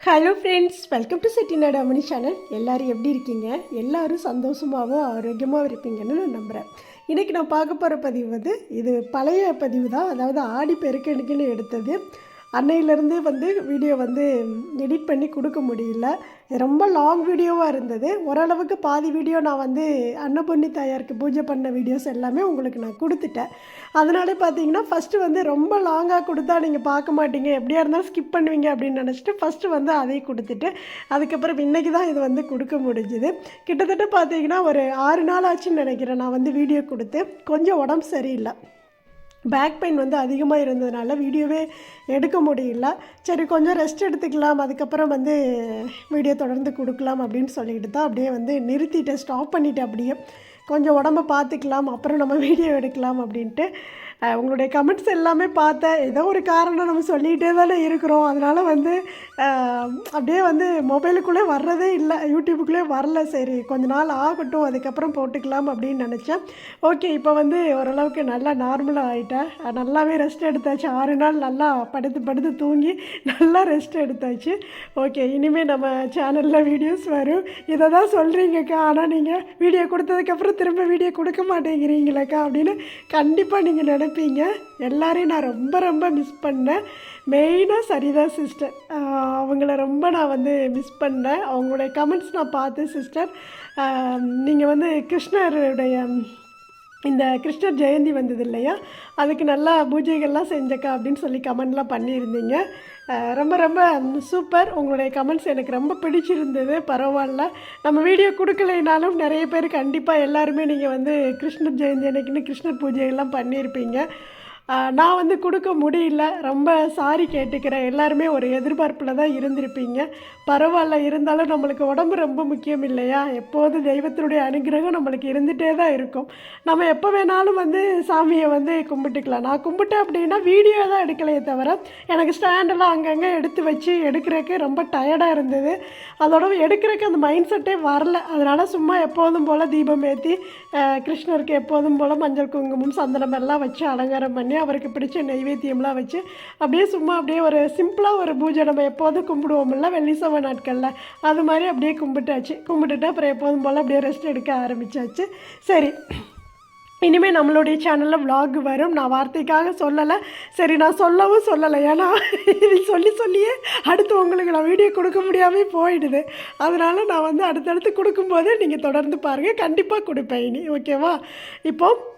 Hello friends welcome to Chettinad Amani channel எல்லாரும் எப்படி இருக்கீங்க? எல்லோரும் சந்தோஷமாகவும் ஆரோக்கியமாகவும் இருப்பீங்கன்னு நான் நம்புகிறேன் இன்றைக்கி நான் பார்க்க போகிற பதிவு வந்து இது பழைய பதிவு தான் அதாவது ஆடி பெருக்கெடுக்குன்னு எடுத்தது. அன்னையிலேருந்து வந்து வீடியோ வந்து எடிட் பண்ணி கொடுக்க முடியல. ரொம்ப லாங் வீடியோவாக இருந்தது. ஓரளவுக்கு பாதி வீடியோ நான் வந்து அன்னபொன்னி தாயாருக்கு பூஜை பண்ண வீடியோஸ் எல்லாமே உங்களுக்கு நான் கொடுத்துட்டேன். அதனாலே பார்த்தீங்கன்னா ஃபஸ்ட்டு வந்து ரொம்ப லாங்காக கொடுத்தா நீங்கள் பார்க்க மாட்டீங்க. எப்படியா இருந்தாலும் ஸ்கிப் பண்ணுவீங்க அப்படின்னு நினச்சிட்டு ஃபஸ்ட்டு வந்து அதையும் கொடுத்துட்டு அதுக்கப்புறம் இன்றைக்கி தான் இது வந்து கொடுக்க முடிஞ்சுது. கிட்டத்தட்ட பார்த்தீங்கன்னா ஒரு ஆறு நாள் ஆச்சுன்னு நினைக்கிறேன் நான் வந்து வீடியோ கொடுத்து. கொஞ்சம் உடம்பு சரியில்லை. பேக் பெயின் வந்து அதிகமாக இருந்ததுனால வீடியோவே எடுக்க முடியல. சரி கொஞ்சம் ரெஸ்ட் எடுத்துக்கலாம். அதுக்கப்புறம் வந்து வீடியோ தொடர்ந்து கொடுக்கலாம் அப்படின்னு சொல்லிட்டு தான் அப்படியே வந்து நிறுத்திட்டேன். ஸ்டாப் பண்ணிவிட்டேன் அப்படியே. கொஞ்சம் உடம்ப பார்த்துக்கலாம். அப்புறம் நம்ம வீடியோ எடுக்கலாம் அப்படின்ட்டு உங்களுடைய கமெண்ட்ஸ் எல்லாமே பார்த்தேன். ஏதோ ஒரு காரணம் நம்ம சொல்லிகிட்டே தானே இருக்கிறோம். அதனால் வந்து அப்படியே வந்து மொபைலுக்குள்ளே வர்றதே இல்லை. யூடியூபுக்குள்ளே வரல. சரி கொஞ்ச நாள் ஆகட்டும். அதுக்கப்புறம் போட்டுக்கலாம் அப்படின்னு நினச்சேன். ஓகே இப்போ வந்து ஓரளவுக்கு நல்லா நார்மலாக ஆகிட்டேன் நல்லாவே ரெஸ்ட் எடுத்தாச்சு. ஆறு நாள் நல்லா படுத்து படுத்து தூங்கி நல்லா ரெஸ்ட் எடுத்தாச்சு. ஓகே இனிமேல் நம்ம சேனலில் வீடியோஸ் வரும். இதை தான் சொல்கிறீங்கக்கா ஆனால் நீங்கள் வீடியோ கொடுத்ததுக்கப்புறம் திரும்ப வீடியோ கொடுக்க மாட்டேங்கிறீங்களேக்கா அப்படின்னு கண்டிப்பாக நீங்கள் நினைப்பீங்க எல்லாரையும் நான் ரொம்ப ரொம்ப மிஸ் பண்ணேன். மெயினாக சரிதா சிஸ்டர் அவங்கள ரொம்ப நான் வந்து மிஸ் பண்ணேன். அவங்களுடைய கமெண்ட்ஸ் நான் பார்த்தேன் சிஸ்டர் நீங்கள் வந்து கிருஷ்ணருடைய இந்த கிருஷ்ணர் ஜெயந்தி வந்தது இல்லையா? அதுக்கு நல்லா பூஜைகள்லாம் செஞ்சக்கா அப்படின்னு சொல்லி கமெண்ட்லாம் பண்ணியிருந்தீங்க. ரொம்ப ரொம்ப சூப்பர். உங்களுடைய கமெண்ட்ஸ் எனக்கு ரொம்ப பிடிச்சிருந்தது. பரவாயில்ல. நம்ம வீடியோ கொடுக்கலைனாலும் நிறைய பேர் கண்டிப்பாக எல்லாருமே நீங்கள் வந்து கிருஷ்ணர் ஜெயந்தி அன்னைக்குன்னு கிருஷ்ணர் பூஜையெல்லாம் பண்ணியிருப்பீங்க. நான் வந்து கொடுக்க முடியல. ரொம்ப சாரி கேட்டுக்கிறேன். எல்லாருமே ஒரு எதிர்பார்ப்பில் தான் இருந்திருப்பீங்க. பரவாயில்ல இருந்தாலும் நம்மளுக்கு உடம்பு ரொம்ப முக்கியம் இல்லையா? எப்போதும் தெய்வத்தினுடைய அனுகிரகம் நம்மளுக்கு இருந்துகிட்டே தான் இருக்கும். நம்ம எப்போ வேணாலும் வந்து சாமியை வந்து கும்பிட்டுக்கலாம். நான் கும்பிட்டேன் அப்படின்னா வீடியோ தான் எடுக்கலையே தவிர எனக்கு ஸ்டாண்டெல்லாம் அங்கங்கே எடுத்து வச்சு எடுக்கிறதுக்கு ரொம்ப டயர்டாக இருந்தது. அதோட எடுக்கிறதுக்கு அந்த மைண்ட் செட்டே வரல. அதனால் சும்மா எப்போதும் போல் தீபம் ஏற்றி கிருஷ்ணருக்கு எப்போதும் போல் மஞ்சள் குங்குமம் சந்தனம் எல்லாம் வச்சு அலங்காரம் பண்ணி அவருக்கு பிடிச்ச நைவேத்தியம்லாம் வச்சு அப்படியே சும்மா அப்படியே ஒரு சிம்பிளாக ஒரு பூஜை நம்ம எப்போதும் கும்பிடுவோம்ல வெள்ளி செவ்வாய் நாட்களில். அது மாதிரி அப்படியே கும்பிட்டாச்சு. கும்பிட்டுட்டு அப்புறம் எப்போதும் போல் அப்படியே ரெஸ்ட் எடுக்க ஆரம்பிச்சாச்சு. சரி. இனிமேல் நம்மளுடைய சேனலில் vlog வரும். நான் வார்த்தைக்காக சொல்லலை. சரி நான் சொல்லவும் சொல்லலை. ஏன்னா இது சொல்லி சொல்லியே அடுத்து உங்களுக்கு நான் வீடியோ கொடுக்க முடியாமல் போயிடுது. அதனால் நான் வந்து அடுத்தடுத்து கொடுக்கும்போது நீங்கள் தொடர்ந்து பாருங்கள் கண்டிப்பாக கொடுப்பேன் இனி. ஓகேவா இப்போது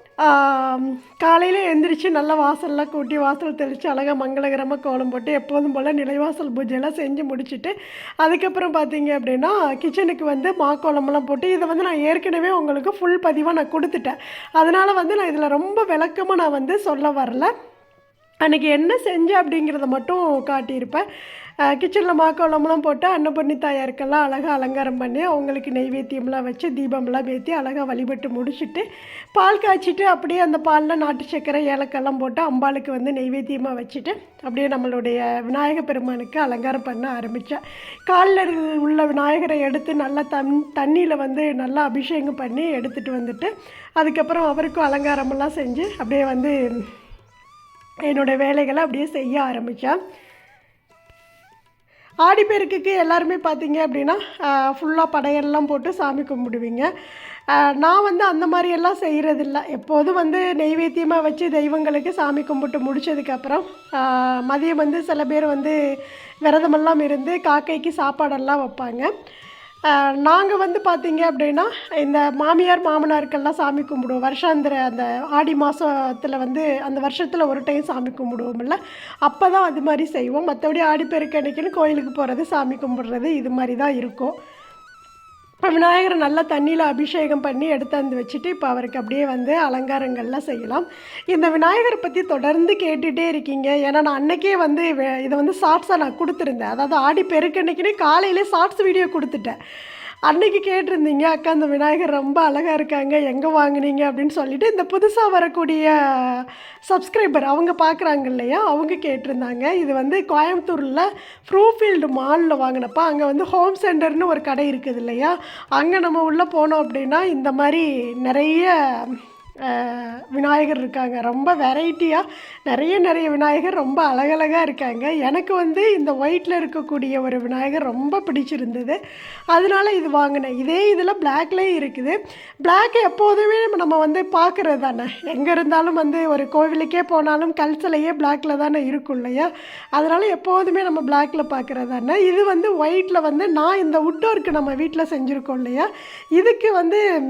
காலையில் எந்திரிச்சு நல்லா வாசல்லாம் கூட்டி வாசல் தெளித்து அழகாக மங்களகரமாக கோலம் போட்டு எப்போதும் போல் நிலைவாசல் பூஜையெல்லாம் செஞ்சு முடிச்சுட்டு அதுக்கப்புறம் பார்த்தீங்க அப்படின்னா கிச்சனுக்கு வந்து மா மாக்கோலமெல்லாம் போட்டு இதை வந்து நான் ஏற்கனவே உங்களுக்கு ஃபுல் பதிவாக நான் கொடுத்துட்டேன். அதனால் வந்து நான் இதில் ரொம்ப விளக்கமாக நான் வந்து சொல்ல வரல. அன்றைக்கி என்ன செஞ்சேன் அப்படிங்கிறத மட்டும் காட்டியிருப்பேன். கிச்சனில் மாக்கோளம்லாம் போட்டு அன்னபூர்ணி தாயாருக்கெல்லாம் அழகாக அலங்காரம் பண்ணி அவங்களுக்கு நெய்வேத்தியம்லாம் வச்சு தீபம்லாம் ஏற்றி அழகாக வழிபட்டு முடிச்சுட்டு பால் காய்ச்சிட்டு அப்படியே அந்த பாலில் நாட்டு சர்க்கரை ஏலக்கெல்லாம் போட்டு அம்பாளுக்கு வந்து நெய்வேத்தியமாக வச்சுட்டு அப்படியே நம்மளுடைய விநாயக பெருமானுக்கு அலங்காரம் பண்ண ஆரம்பித்தேன் காலில் உள்ள விநாயகரை எடுத்து நல்லா தண் தண்ணியில் வந்து நல்லா அபிஷேகம் பண்ணி எடுத்துகிட்டு வந்துட்டு அதுக்கப்புறம் அவருக்கும் அலங்காரமெல்லாம் செஞ்சு அப்படியே வந்து என்னோடய வேலைகளை அப்படியே செய்ய ஆரம்பித்தேன் ஆடிப்பெருக்குக்கு எல்லாருமே பார்த்தீங்க அப்படின்னா ஃபுல்லாக படையெல்லாம் போட்டு சாமி கும்பிடுவீங்க. நான் வந்து அந்த மாதிரியெல்லாம் செய்கிறதில்ல எப்போதும் வந்து நெய்வேத்தியமாக வச்சு தெய்வங்களுக்கு சாமி கும்பிட்டு முடிச்சதுக்கப்புறம் மதியம் வந்து சில பேர் வந்து விரதமெல்லாம் இருந்து காக்கைக்கு சாப்பாடெல்லாம் வைப்பாங்க. நாங்கள் வந்து பார்த்தீங்க அப்படின்னா இந்த மாமியார் மாமனாருக்கெல்லாம் சாமி கும்பிடுவோம். வருஷாந்திர அந்த ஆடி மாதத்தில் வந்து அந்த வருஷத்தில் ஒரு டைம் சாமி கும்பிடுவோம்ல. அப்போ தான் அது மாதிரி செய்வோம். மற்றபடி ஆடி பெருக்கணிக்குன்னு கோயிலுக்கு போகிறது சாமி கும்பிடுறது இது மாதிரி தான் இருக்கும். இப்போ விநாயகரை நல்லா தண்ணியில் அபிஷேகம் பண்ணி எடுத்தாந்து வச்சுட்டு இப்போ அவருக்கு அப்படியே வந்து அலங்காரங்கள்லாம் செய்யலாம். இந்த விநாயகரை பற்றி தொடர்ந்து கேட்டுகிட்டே இருக்கீங்க. ஏன்னா நான் அன்றைக்கே வந்து இதை வந்து ஷார்ட்ஸாக நான் கொடுத்துருந்தேன். அதாவது ஆடி பெருக்கன்னைக்குன்னு காலையிலே ஷார்ட்ஸ் வீடியோ கொடுத்துட்டேன். அன்னைக்கு கேட்டிருந்தீங்க அக்கா அந்த விநாயகர் ரொம்ப அழகாக இருக்காங்க எங்கே வாங்குனீங்க? அப்படின்னு சொல்லிட்டு இந்த புதுசாக வரக்கூடிய சப்ஸ்கிரைபர் அவங்க பார்க்குறாங்க இல்லையா? அவங்க கேட்டிருந்தாங்க. இது வந்து கோயம்புத்தூரில் ஃப்ரூஃபீல்டு மாலில் வாங்கினப்போ அங்கே வந்து ஹோம் சென்டர்னு ஒரு கடை இருக்குது இல்லையா? அங்கே நம்ம உள்ளே போனோம் அப்படின்னா இந்த மாதிரி நிறைய விநாயகர் இருக்காங்க. ரொம்ப வெரைட்டியாக நிறைய நிறைய விநாயகர் ரொம்ப அழகழகாக இருக்காங்க. எனக்கு வந்து இந்த ஒயிட்டில் இருக்கக்கூடிய ஒரு விநாயகர் ரொம்ப பிடிச்சிருந்தது. அதனால இது வாங்கினேன். இதே இதில் பிளாக்லேயும் இருக்குது. பிளாக் எப்போதுமே நம்ம வந்து பார்க்குறது தானே. எங்கே இருந்தாலும் வந்து ஒரு கோவிலுக்கே போனாலும் கல்சலையே பிளாக்கில் தானே இருக்கும் இல்லையா? அதனால் எப்போதுமே நம்ம பிளாக்கில் பார்க்குறது தானே. இது வந்து ஒயிட்டில் வந்து நான் இந்த wood நம்ம வீட்டில் செஞ்சுருக்கோம் இல்லையா? இதுக்கு வந்து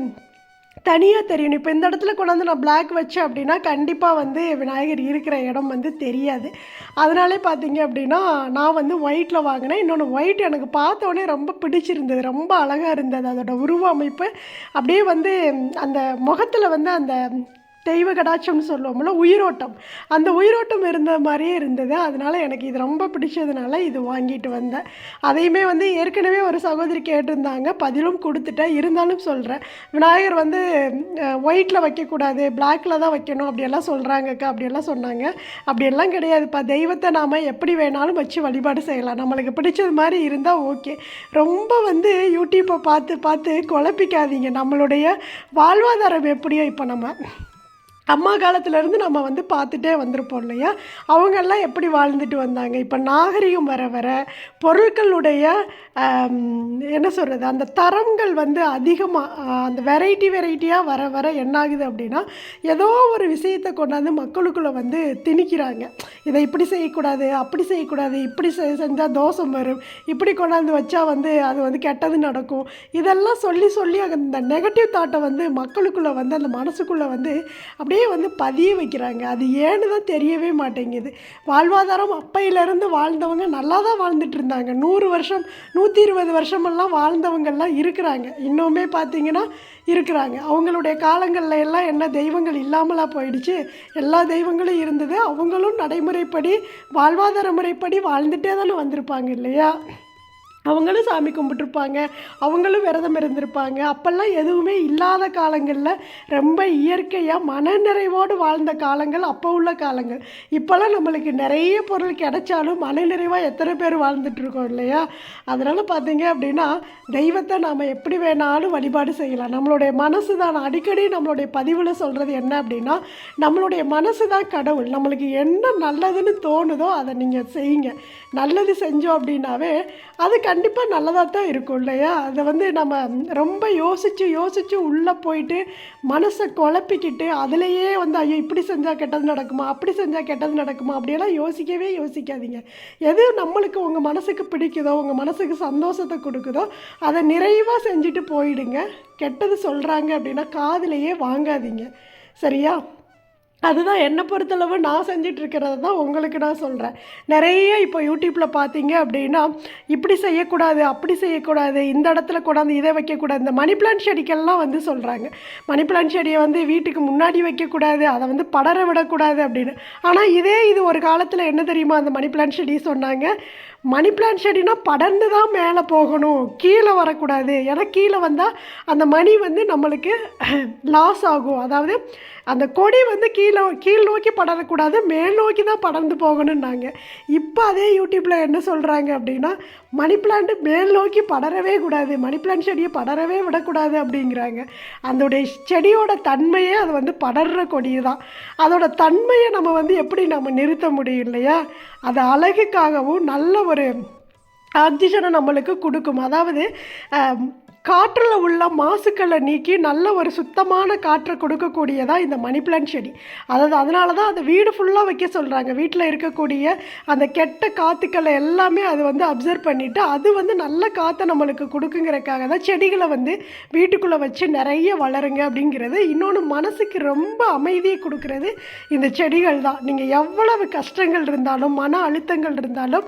தனியாக தெரியணும் இப்போ இந்த இடத்துல கொண்டாந்து நான் பிளாக் வச்சேன் அப்படின்னா கண்டிப்பாக வந்து விநாயகர் இருக்கிற இடம் வந்து தெரியாது. அதனாலே பார்த்தீங்க அப்படின்னா நான் வந்து ஒயிட்டில் வாங்கினேன். இன்னொன்று ஒயிட் எனக்கு பார்த்தோன்னே ரொம்ப பிடிச்சிருந்தது. ரொம்ப அழகாக இருந்தது. அதோட உருவ அமைப்பு அப்படியே வந்து அந்த முகத்தில் வந்து அந்த தெய்வ கடாட்சம்னு சொல்லுவோம்ல உயிரோட்டம். அந்த உயிரோட்டம் இருந்த மாதிரியே இருந்தது. அதனால் எனக்கு இது ரொம்ப பிடிச்சதுனால இது வாங்கிட்டு வந்தேன். அதையுமே வந்து ஏற்கனவே ஒரு சகோதரி கேட்டிருந்தாங்க. பதிலும் கொடுத்துட்டேன். இருந்தாலும் சொல்கிறேன் விநாயகர் வந்து ஒயிட்டில் வைக்கக்கூடாது பிளாக்கில் தான் வைக்கணும் அப்படியெல்லாம் சொல்கிறாங்கக்கா அப்படியெல்லாம் சொன்னாங்க. அப்படியெல்லாம் கிடையாதுப்பா. தெய்வத்தை நாம் எப்படி வேணாலும் வச்சு வழிபாடு செய்யலாம். நம்மளுக்கு பிடிச்சது மாதிரி இருந்தால் ஓகே. ரொம்ப வந்து யூடியூப்பை பார்த்து பார்த்து குழப்பிக்காதீங்க. நம்மளுடைய வாழ்வாதாரம் எப்படியோ இப்போ நம்ம அம்மா காலத்துலேருந்து நம்ம வந்து பார்த்துட்டே வந்திருப்போம் இல்லையா? அவங்கெல்லாம் எப்படி வாழ்ந்துட்டு வந்தாங்க? இப்போ நாகரிகம் வர வர பொருட்களுடைய என்ன சொல்கிறது அந்த தரங்கள் வந்து அதிகமாக அந்த வெரைட்டி வெரைட்டியாக வர வர என்ன ஆகுது அப்படின்னா ஏதோ ஒரு விஷயத்தை கொண்டாந்து மக்களுக்குள்ளே வந்து திணிக்கிறாங்க. இதை இப்படி செய்யக்கூடாது அப்படி செய்யக்கூடாது இப்படி செஞ்சால் தோஷம் வரும் இப்படி கொண்டாந்து வச்சா வந்து அது வந்து கெட்டது நடக்கும். இதெல்லாம் சொல்லி சொல்லி அந்த நெகட்டிவ் தாட்டை வந்து மக்களுக்குள்ளே வந்து அந்த மனசுக்குள்ளே வந்து அப்படியே வந்து பதிய வைக்கிறாங்க. அது ஏன்னு தான் தெரியவே மாட்டேங்குது. வாழ்வாதாரம் அப்பையிலேருந்து வாழ்ந்தவங்க நல்லா தான் வாழ்ந்துட்டு இருந்தாங்க. நூறு வருஷம் நூற்றி இருபது வருஷமெல்லாம் வாழ்ந்தவங்கள்லாம் இருக்கிறாங்க. இன்னுமே பார்த்தீங்கன்னா இருக்கிறாங்க. அவங்களுடைய காலங்களில் எல்லாம் என்ன தெய்வங்கள் இல்லாமலா போயிடுச்சு? எல்லா தெய்வங்களும் இருந்தது. அவங்களும் நடைமுறைப்படி வாழ்வாதார முறைப்படி வாழ்ந்துட்டே தானே வந்திருப்பாங்க இல்லையா? அவங்களும் சாமி கும்பிட்டுருப்பாங்க அவங்களும் விரதம் இருந்திருப்பாங்க. அப்போல்லாம் எதுவுமே இல்லாத காலங்களில் ரொம்ப இயற்கையாக மனநிறைவோடு வாழ்ந்த காலங்கள் அப்போ உள்ள காலங்கள். இப்போல்லாம் நம்மளுக்கு நிறைய பொருள் கிடைச்சாலும் மனநிறைவாக எத்தனை பேர் வாழ்ந்துட்டுருக்கோம் இல்லையா? அதனால் பார்த்தீங்க அப்படின்னா தெய்வத்தை நாம் எப்படி வேணாலும் வழிபாடு செய்யலாம். நம்மளுடைய மனசு தான் நான் அடிக்கடி நம்மளுடைய பதிவில் சொல்கிறது என்ன அப்படின்னா நம்மளுடைய மனசு தான் கடவுள். நம்மளுக்கு என்ன நல்லதுன்னு தோணுதோ அதை நீங்கள் செய்யுங்க. நல்லது செஞ்சோம் அப்படின்னாவே அது கண்டிப்பாக நல்லதாக தான் இருக்கும் இல்லையா? அதை வந்து நம்ம ரொம்ப யோசித்து யோசித்து உள்ளே போயிட்டு மனசை குழப்பிக்கிட்டு அதுலேயே வந்து ஐயோ இப்படி செஞ்சால் கெட்டது நடக்குமா? அப்படி செஞ்சால் கெட்டது நடக்குமா? அப்படியெல்லாம் யோசிக்கவே யோசிக்காதீங்க. எது நம்மளுக்கு உங்கள் மனசுக்கு பிடிக்குதோ உங்கள் மனசுக்கு சந்தோஷத்தை கொடுக்குதோ அதை நிறைவாக செஞ்சுட்டு போயிடுங்க. கெட்டது சொல்கிறாங்க அப்படின்னா காதிலேயே வாங்காதீங்க. சரியா? அதுதான் என்னை பொறுத்தளவு நான் செஞ்சுட்டு தான் உங்களுக்கு நான் சொல்கிறேன் நிறைய இப்போ யூடியூப்பில் பார்த்தீங்க அப்படின்னா இப்படி செய்யக்கூடாது அப்படி செய்யக்கூடாது இந்த இடத்துல கூடாது இதை வைக்கக்கூடாது இந்த மணி பிளான்ட் செடிக்கெல்லாம் வந்து சொல்கிறாங்க மணி பிளான்ட் செடியை வந்து வீட்டுக்கு முன்னாடி வைக்கக்கூடாது அதை வந்து படர விடக்கூடாது அப்படின்னு. ஆனால் இதே இது ஒரு காலத்தில் என்ன தெரியுமா அந்த மணி பிளான்ட் செடி சொன்னாங்க? மணி பிளான்ட் செடினா படர்ந்து தான் மேலே போகணும் கீழே வரக்கூடாது. ஏன்னா கீழே வந்தால் அந்த மணி வந்து நம்மளுக்கு லாஸ் ஆகும். அதாவது அந்த கொடி வந்து கீழே கீழே கீழ் நோக்கி படரக்கூடாது மேல் நோக்கி தான் படர்ந்து போகணுன்னாங்க இப்போ அதே யூடியூப்பில் என்ன சொல்கிறாங்க அப்படின்னா மணி பிளான்ட் மேல் நோக்கி படரவே கூடாது மணி பிளான்ட் செடியை படரவே விடக்கூடாது அப்படிங்கிறாங்க. அதோடைய செடியோட தன்மையே அது வந்து படர்ற கொடி தான் அதோட தன்மையை நம்ம வந்து எப்படி நம்ம நிறுத்த முடியும் இல்லையா? அது அழகுக்காகவும் நல்ல ஒரு ஆக்சிஜனை நம்மளுக்கு கொடுக்கும். அதாவது காற்றில் உள்ள மாசுக்களை நீக்கி நல்ல ஒரு சுத்தமான காற்றை கொடுக்கக்கூடியதாக இந்த மணி பிளான்ட் செடி. அதாவது அதனால தான் அந்த வீடு ஃபுல்லாக வைக்க சொல்கிறாங்க வீட்டில் இருக்கக்கூடிய அந்த கெட்ட காற்றுக்களை எல்லாமே அது வந்து அப்சர்வ் பண்ணிவிட்டு அது வந்து நல்ல காற்றை நம்மளுக்கு கொடுக்குங்கிறக்காக தான் செடிகளை வந்து வீட்டுக்குள்ளே வச்சு நிறைய வளருங்க அப்படிங்கிறது இன்னொன்று மனசுக்கு ரொம்ப அமைதியை கொடுக்கறது இந்த செடிகள் தான். நீங்கள் எவ்வளவு கஷ்டங்கள் இருந்தாலும் மன அழுத்தங்கள் இருந்தாலும்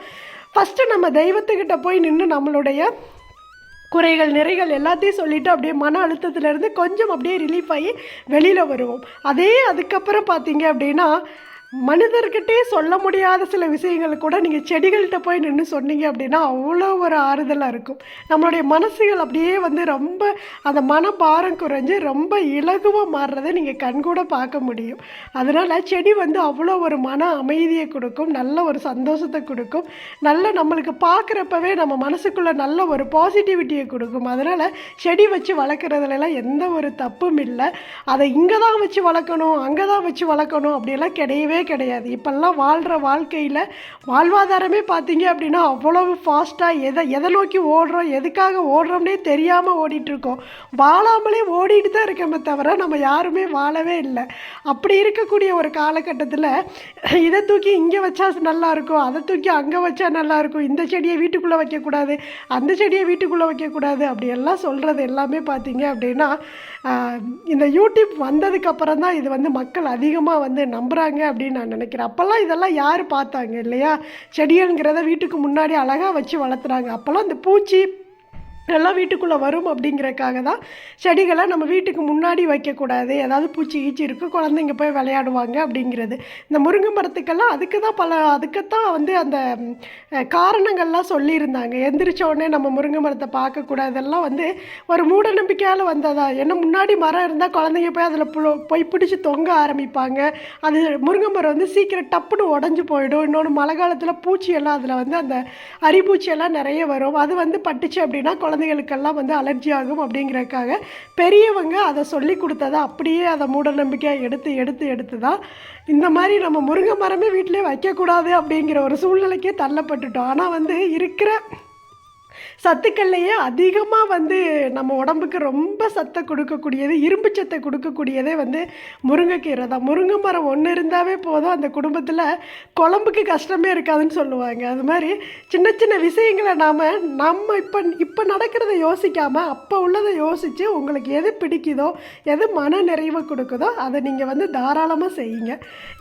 ஃபஸ்ட்டு நம்ம தெய்வத்துக்கிட்ட போய் நின்று நம்மளுடைய குறைகள் நிறைகள் எல்லாத்தையும் சொல்லிட்டு அப்படியே மன அழுத்தத்துலேருந்து கொஞ்சம் அப்படியே ரிலீஃப் ஆகி வெளியில் வருவோம். அதே அதுக்கப்புறம் பார்த்தீங்க அப்படின்னா மனிதர்கிட்டே சொல்ல முடியாத சில விஷயங்கள் கூட நீங்கள் செடிகள்கிட்ட போய் நின்று சொன்னீங்க அப்படின்னா அவ்வளோ ஒரு ஆறுதலாக இருக்கும். நம்மளுடைய மனசுகள் அப்படியே வந்து ரொம்ப அந்த மனபாரம் குறைஞ்சு ரொம்ப இலகுவாக மாறுறதை நீங்கள் கண்கூட பார்க்க முடியும். அதனால் செடி வந்து அவ்வளோ ஒரு மன அமைதியை கொடுக்கும் நல்ல ஒரு சந்தோஷத்தை கொடுக்கும். நல்ல நம்மளுக்கு பார்க்குறப்பவே நம்ம மனசுக்குள்ளே நல்ல ஒரு பாசிட்டிவிட்டியை கொடுக்கும். அதனால் செடி வச்சு வளர்க்குறதுலலாம் எந்த ஒரு தப்பும் இல்லை. அதை இங்கே தான் வச்சு வளர்க்கணும் அங்கே தான் வச்சு வளர்க்கணும் அப்படியெல்லாம் கிடையவே கிடையாது. இப்போல்லாம் வாழ்கிற வாழ்க்கையில் வாழ்வாதாரமே பார்த்தீங்க அப்படின்னா அவ்வளவு ஃபாஸ்ட்டாக எதை எதை நோக்கி ஓடுறோம் எதுக்காக ஓடுறோம்னே தெரியாமல் ஓடிட்டுருக்கோம். வாழாமலே ஓடிட்டு தான் இருக்கோமே தவிர நம்ம யாருமே வாழவே இல்லை. அப்படி இருக்கக்கூடிய ஒரு காலகட்டத்தில் இதை தூக்கி இங்கே வச்சா நல்லாயிருக்கும் அதை தூக்கி அங்கே வச்சா நல்லாயிருக்கும் இந்த செடியை வீட்டுக்குள்ளே வைக்கக்கூடாது அந்த செடியை வீட்டுக்குள்ளே வைக்கக்கூடாது அப்படியெல்லாம் சொல்கிறது எல்லாமே பார்த்தீங்க அப்படின்னா இந்த யூடியூப் வந்ததுக்கப்புறம் தான் இது வந்து மக்கள் அதிகமாக வந்து நம்புகிறாங்க அப்படின்னு நான் நினைக்கிறேன். அப்போல்லாம் இதெல்லாம் யார் பார்த்தாங்க இல்லையா? செடிங்கிறத வீட்டுக்கு முன்னாடி அழகாக வச்சு வளர்த்துறாங்க. அப்போல்லாம் இந்த பூச்சி எல்லாம் வீட்டுக்குள்ளே வரும் அப்படிங்கிறக்காக தான் செடிகளை நம்ம வீட்டுக்கு முன்னாடி வைக்கக்கூடாது. ஏதாவது பூச்சி கீச்சி இருக்குது குழந்தைங்க போய் விளையாடுவாங்க அப்படிங்கிறது. இந்த முருங்கை மரத்துக்கெல்லாம் அதுக்கு தான் பல அதுக்குத்தான் வந்து அந்த காரணங்கள்லாம் சொல்லியிருந்தாங்க. எந்திரிச்ச உடனே நம்ம முருங்கை மரத்தை பார்க்கக்கூடாது. இதெல்லாம் வந்து ஒரு மூட நம்பிக்கையால் வந்ததா? ஏன்னா முன்னாடி மரம் இருந்தால் குழந்தைங்க போய் அதில் போய் பிடிச்சி தொங்க ஆரம்பிப்பாங்க. அது முருங்கை மரம் வந்து சீக்கிரம் டப்புன்னு உடஞ்சி போயிடும். இன்னொன்று மழை காலத்தில் பூச்சியெல்லாம் அதில் வந்து அந்த அரிப்பூச்சியெல்லாம் நிறைய வரும். அது வந்து பட்டுச்சு அப்படின்னா குழந்தைகளுக்கெல்லாம் வந்து அலர்ஜி ஆகும் அப்படிங்கிறதுக்காக பெரியவங்க அதை சொல்லி கொடுத்ததை அப்படியே அதை மூட நம்பிக்கையாக எடுத்து எடுத்து எடுத்து தான் இந்த மாதிரி நம்ம முருங்கை மரமே வீட்டிலே வைக்கக்கூடாது அப்படிங்கிற ஒரு சூழ்நிலைக்கே தள்ளப்பட்டுட்டோம். ஆனால் வந்து இருக்கிற சத்துக்கள்லையே அதிகமாக வந்து நம்ம உடம்புக்கு ரொம்ப சத்தை கொடுக்கக்கூடியது இரும்பு சத்தை கொடுக்கக்கூடியதே வந்து முருங்கைக்கீரை தான். முருங்கை மரம் ஒன்று இருந்தாவே போதும். அந்த குடும்பத்தில் குழம்புக்கு கஷ்டமே இருக்காதுன்னு சொல்லுவாங்க. அது மாதிரி சின்ன சின்ன விஷயங்களை நாம் நம்ம இப்போ இப்போ நடக்கிறத யோசிக்காமல் அப்போ உள்ளதை யோசித்து உங்களுக்கு எது பிடிக்குதோ எது மன நிறைவை கொடுக்குதோ அதை நீங்கள் வந்து தாராளமாக செய்யுங்க.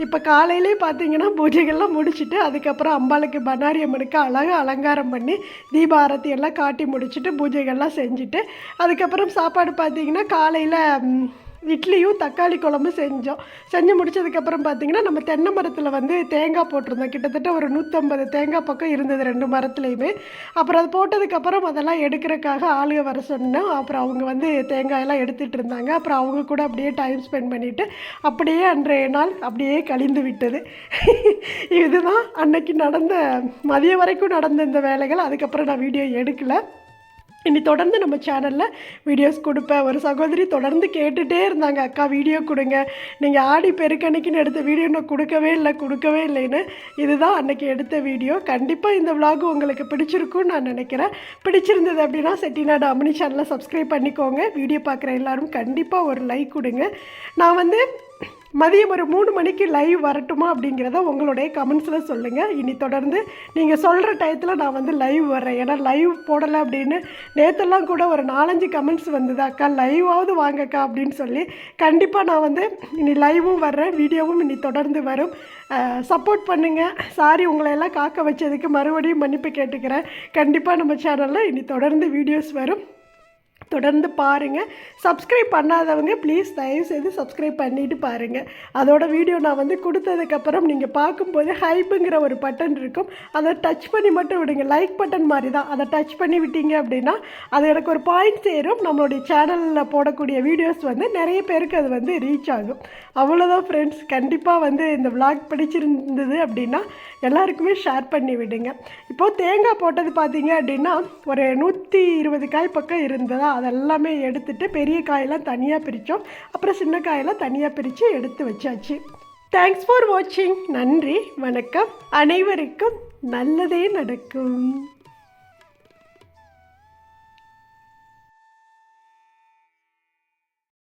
இப்போ காலையிலே பார்த்தீங்கன்னா பூஜைகள்லாம் முடிச்சுட்டு அதுக்கப்புறம் அம்பாளுக்கு பண்ணாரி அம்மனுக்கு அழகாக அலங்காரம் பண்ணி தீபாரத்தி எல்லாம் காட்டி முடிச்சுட்டு பூஜைகள்லாம் செஞ்சுட்டு அதுக்கப்புறம் சாப்பாடு பார்த்தீங்கன்னா காலையில் இட்லியும் தக்காளி குழம்பு செஞ்சோம். செஞ்சு முடிச்சதுக்கப்புறம் பார்த்தீங்கன்னா நம்ம தென்னை மரத்தில் வந்து தேங்காய் போட்டிருந்தோம். கிட்டத்தட்ட ஒரு நூற்றம்பது தேங்காய் பக்கம் இருந்தது ரெண்டு மரத்துலேயுமே. அப்புறம் அது போட்டதுக்கப்புறம் அதெல்லாம் எடுக்கிறதுக்காக ஆளுங்க வர சொன்னோம். அப்புறம் அவங்க வந்து தேங்காயெல்லாம் எடுத்துகிட்டு இருந்தாங்க. அப்புறம் அவங்க கூட அப்படியே டைம் ஸ்பெண்ட் பண்ணிவிட்டு அப்படியே அன்றைய நாள் அப்படியே கழிந்து விட்டது. இதுதான் அன்னைக்கு நடந்த மதியம் வரைக்கும் நடந்த இந்த வேலைகள். அதுக்கப்புறம் நான் வீடியோ எடுக்கலை. இனி தொடர்ந்து நம்ம சேனலில் வீடியோஸ் கொடுப்பேன். ஒரு சகோதரி தொடர்ந்து கேட்டுகிட்டே இருந்தாங்க. அக்கா வீடியோ கொடுங்க. நீங்கள் ஆடி பெருக்கணிக்குன்னு எடுத்த வீடியோ நான் கொடுக்கவே இல்லை கொடுக்கவே இல்லைன்னு. இதுதான் அன்னைக்கு எடுத்த வீடியோ கண்டிப்பாக இந்த விலாகு உங்களுக்கு பிடிச்சிருக்கும்னு நான் நினைக்கிறேன். பிடிச்சிருந்தது அப்படின்னா செட்டிநாடு அம்மனி சேனலை சப்ஸ்கிரைப் பண்ணிக்கோங்க. வீடியோ பார்க்குற எல்லாரும் கண்டிப்பாக ஒரு லைக் கொடுங்க. நான் வந்து மதியம் ஒரு மூணு மணிக்கு லைவ் வரட்டுமா அப்படிங்கிறத உங்களுடைய கமெண்ட்ஸில் சொல்லுங்கள் இனி தொடர்ந்து நீங்கள் சொல்கிற டயத்தில் நான் வந்து லைவ் வரேன் ஏன்னா லைவ் போடலை அப்படின்னு நேற்றெல்லாம் கூட ஒரு நாலஞ்சு கமெண்ட்ஸ் வந்தது அக்கா லைவாவது வாங்கக்கா அப்படின்னு சொல்லி கண்டிப்பாக நான் வந்து இனி லைவும் வர்றேன் வீடியோவும் இனி தொடர்ந்து வரும். சப்போர்ட் பண்ணுங்கள் சாரி உங்களை எல்லாம் காக்க வச்சதுக்கு மறுபடியும் மன்னிப்பு கேட்டுக்கிறேன். கண்டிப்பாக நம்ம சேனலில் இனி தொடர்ந்து வீடியோஸ் வரும். தொடர்ந்து பாருங்கள் சப்ஸ்கிரைப் பண்ணாதவங்க ப்ளீஸ் தயவுசெய்து சப்ஸ்கிரைப் பண்ணிட்டு பாருங்கள் அதோட வீடியோ நான் வந்து கொடுத்ததுக்கப்புறம் நீங்கள் பார்க்கும்போது ஹைப்புங்கிற ஒரு பட்டன் இருக்கும். அதை டச் பண்ணி மட்டும் விடுங்க. லைக் பட்டன் மாதிரி தான் அதை டச் பண்ணி விட்டீங்க அப்படின்னா அது எனக்கு ஒரு பாயிண்ட் சேரும். நம்மளுடைய சேனலில் போடக்கூடிய வீடியோஸ் வந்து நிறைய பேருக்கு அது வந்து ரீச் ஆகும். அவ்வளோதான் ஃப்ரெண்ட்ஸ் கண்டிப்பாக வந்து இந்த விளாக் பிடிச்சிருந்தது அப்படின்னா எல்லாருக்குமே ஷேர் பண்ணி விடுங்க. இப்போது தேங்காய் போட்டது பார்த்தீங்க அப்படின்னா ஒரு நூற்றி இருபது காய் பக்கம் இருந்ததா? அதெல்லாமே எடுத்துட்டு பெரிய காயெல்லாம் தனியாக பிரித்தோம் அப்புறம் சின்ன காயெல்லாம் தனியாக பிரித்து எடுத்து வச்சாச்சு. தேங்க்ஸ் ஃபார் வாட்சிங் நன்றி. வணக்கம். அனைவருக்கும் நல்லதே நடக்கும்.